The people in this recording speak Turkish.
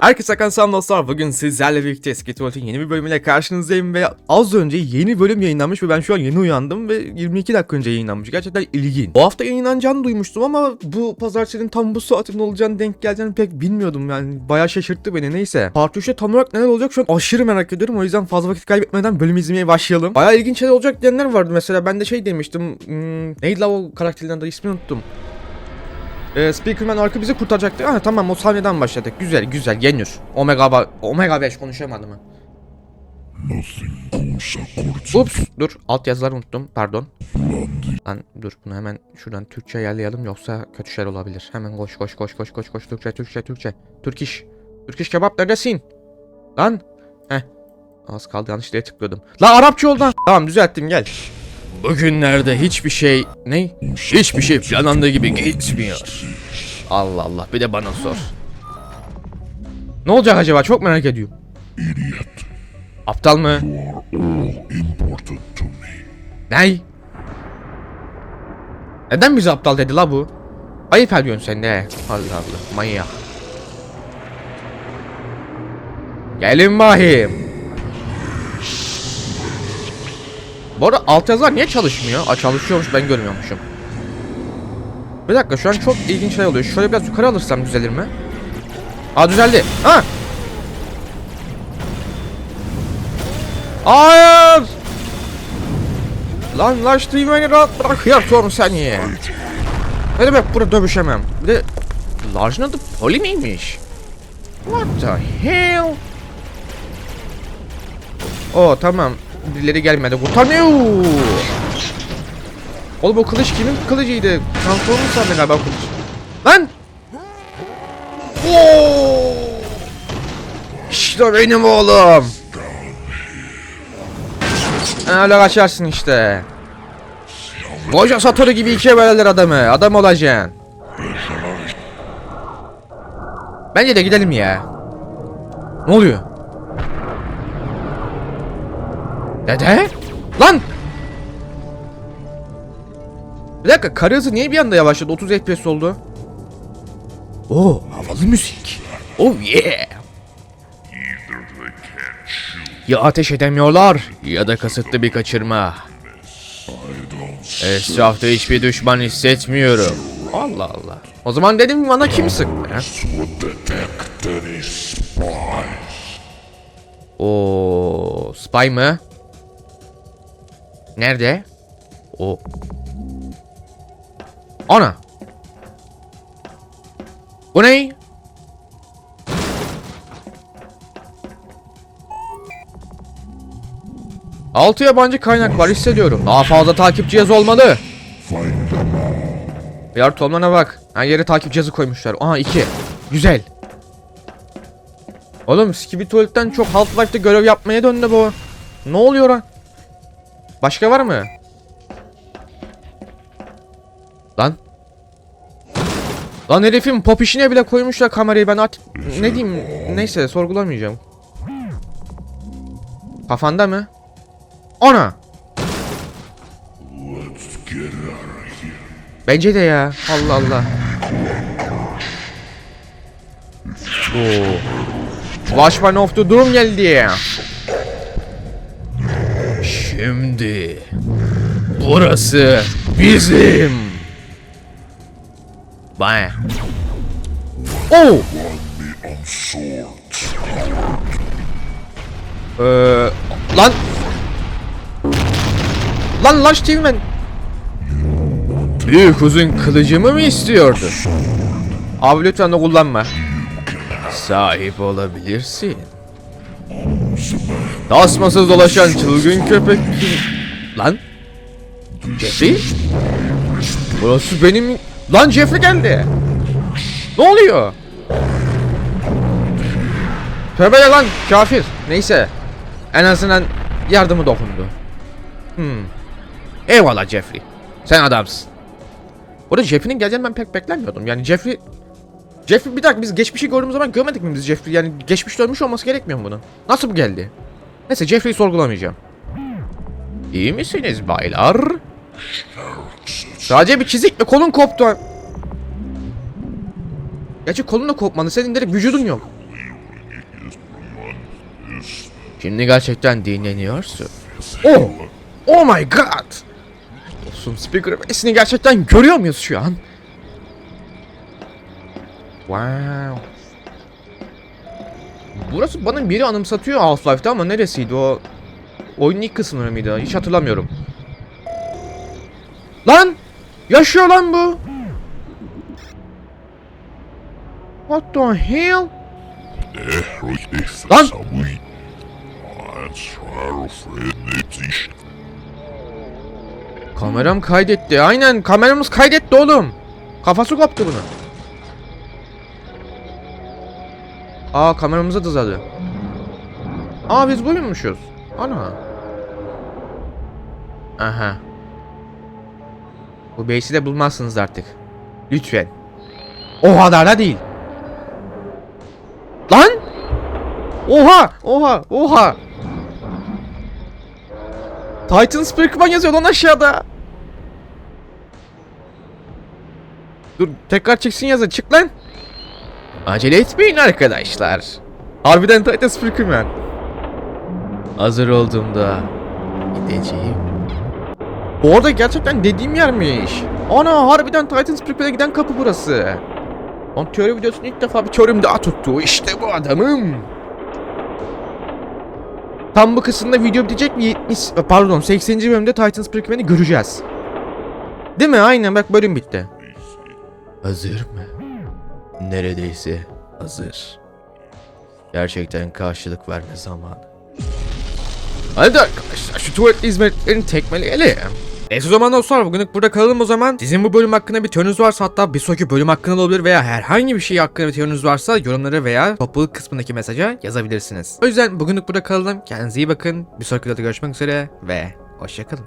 Herkese Hakan selam dostlar. Bugün sizlerle birlikte Eski Tuvalet'in yeni bir bölümüyle karşınızdayım ve az önce yeni bölüm yayınlanmış ve ben şu an yeni uyandım ve 22 dakika önce yayınlanmış. Gerçekten ilginç. Bu hafta yayınlanacağını duymuştum ama bu pazartesinin tam bu saatinde olacağını denk geleceğini pek bilmiyordum yani. Bayağı şaşırttı beni neyse. Part 3'te tam olarak neler olacak şu an aşırı merak ediyorum. O yüzden fazla vakit kaybetmeden bölüm izlemeye başlayalım. Bayağı ilginç şeyler olacak diyenler vardı mesela. Ben de şey demiştim. Hmm, neydi la o karakterlerin adı ismini unuttum. Ee, Speakerman arka bizi kurtaracaktı. Ah tamam o sahneden başladık. Güzel güzel yenir. Omega Omega 5 konuşamadım mı? Ups dur alt yazıları unuttum pardon. Lan dur bunu hemen şuradan Türkçe yerleyelim yoksa kötü şeyler olabilir. Hemen koş koş koş koş koş koş Türkçe Türkçe Türkçe. Türk iş. Türk iş kebap neredesin? Lan. Heh. Az kaldı yanlış diye tıkladım. La Arapça oldu lan. Tamam düzelttim gel. Bugünlerde hiçbir şey ne? Hiçbir şey planlandığı gibi gitmiyor. Allah Allah bir de bana sor. Ne olacak acaba çok merak ediyorum. Aptal mı? Ney? Neden bizi aptal dedi la bu? Ayıp ediyorsun sen de. Allah Allah manyak. Gelin bakayım. Bu arada alt yazılar niye çalışmıyor? Aa çalışıyormuş ben görmüyormuşum. Bir dakika şu an çok ilginç şey oluyor. Şöyle biraz yukarı alırsam düzelir mi? Aa düzeldi. Ha! Hayır! Lan laştırayım beni rahat bırak yartıyorum seni. Ne demek burada dövüşemem? Bir de Large'ın adı Polly miymiş? What the hell? Oo tamam. Birileri gelmedi. Kurtarmıyor. Oğlum o kılıç kimin kılıcıydı? Transformers sandı galiba kılıç. Lan! Oo! İşte benim oğlum. Öyle kaçarsın işte. Koca Satoru gibi ikiye bölerler adamı. Adam olacaksın. Bence de gidelim ya. Ne oluyor? Dede? Lan! Bir dakika karı hızı niye bir anda yavaşladı? 30 FPS oldu. Oo havalı müzik. Oh yeah. Ya ateş edemiyorlar ya da kasıtlı bir kaçırma. Etrafta hiçbir düşman hissetmiyorum. Allah Allah. O zaman dedim bana kim sıktı? ha? Would detect any spies. O spy mı? Nerede? O. Ana. Bu ne? Altı yabancı kaynak var hissediyorum. Daha fazla takip cihazı olmalı. Yar Tomlan'a bak. Her yere takip cihazı koymuşlar. Aha iki. Güzel. Oğlum Skibi Tuvaletten çok Half-Life'de görev yapmaya döndü bu. Ne oluyor lan? Başka var mı? Lan. Lan herifin pop işine bile koymuşlar kamerayı ben artık ne diyeyim neyse sorgulamayacağım. Kafanda mı? Here. Bence de ya. Allah Allah. Oo. Flashman of the Doom geldi. Şimdi burası bizim. Bye. Oh. Ee, lan. Lan Lash man. Büyük uzun kılıcımı mı istiyordu? Abi lütfen de kullanma. Sahip olabilirsin. Tasmasız dolaşan çılgın köpek? Lan? Jeffrey? Burası benim... Lan Jeffrey geldi. Ne oluyor? Tövbe lan kafir. Neyse. En azından yardımı dokundu. Hmm. Eyvallah Jeffrey. Sen adamsın. Orada Jeffrey'nin geleceğini ben pek beklemiyordum. Yani Jeffrey... Jeffrey bir dakika biz geçmişi gördüğümüz zaman görmedik mi biz Jeffrey? Yani geçmiş dönmüş olması gerekmiyor mu bunun? Nasıl bu geldi? Neyse Jeffrey'i sorgulamayacağım. İyi misiniz baylar? Sadece bir çizik ve kolun koptu. Gerçi kolun da kopmadı. Senin direkt vücudun yok. Şimdi gerçekten dinleniyorsun. Oh! Oh my god! Dostum speaker sesini gerçekten görüyor muyuz şu an? Wow. Burası bana biri anımsatıyor Half-Life'da ama neresiydi o? Oyunun ilk kısımları mıydı? Hiç hatırlamıyorum. Lan! Yaşıyor lan bu! What the hell? Richtig Lan! Kameram kaydetti. Aynen kameramız kaydetti oğlum. Kafası koptu bunun. Aa kameramıza dızadı. Aa biz buymuşuz. Ana. Aha. Bu base'i de bulmazsınız artık. Lütfen. O kadar da değil. Lan! Oha! Oha! Oha! Titan Spearman yazıyor lan aşağıda. Dur tekrar çıksın yazın çık lan. Acele etmeyin arkadaşlar. Harbiden Titan Spearman. Hazır olduğumda gideceğim. Bu arada gerçekten dediğim yermiş. Ana harbiden Titan Spearman'e giden kapı burası. On teori videosunu ilk defa bir teorim daha tuttu. İşte bu adamım. Tam bu kısımda video bitecek mi? 70 pardon 80. bölümde Titan Spearman'i göreceğiz. Değil mi? Aynen bak bölüm bitti. Hazır mı? Neredeyse hazır. Gerçekten karşılık verme zamanı. Hadi arkadaşlar şu tuvaletli hizmetlerini tekmeleyelim. Neyse o zaman dostlar bugünlük burada kalalım o zaman. Sizin bu bölüm hakkında bir teoriniz varsa hatta bir sonraki bölüm hakkında olabilir veya herhangi bir şey hakkında bir teoriniz varsa yorumlara veya topluluk kısmındaki mesaja yazabilirsiniz. O yüzden bugünlük burada kalalım. Kendinize iyi bakın. Bir sonraki videoda görüşmek üzere ve hoşçakalın.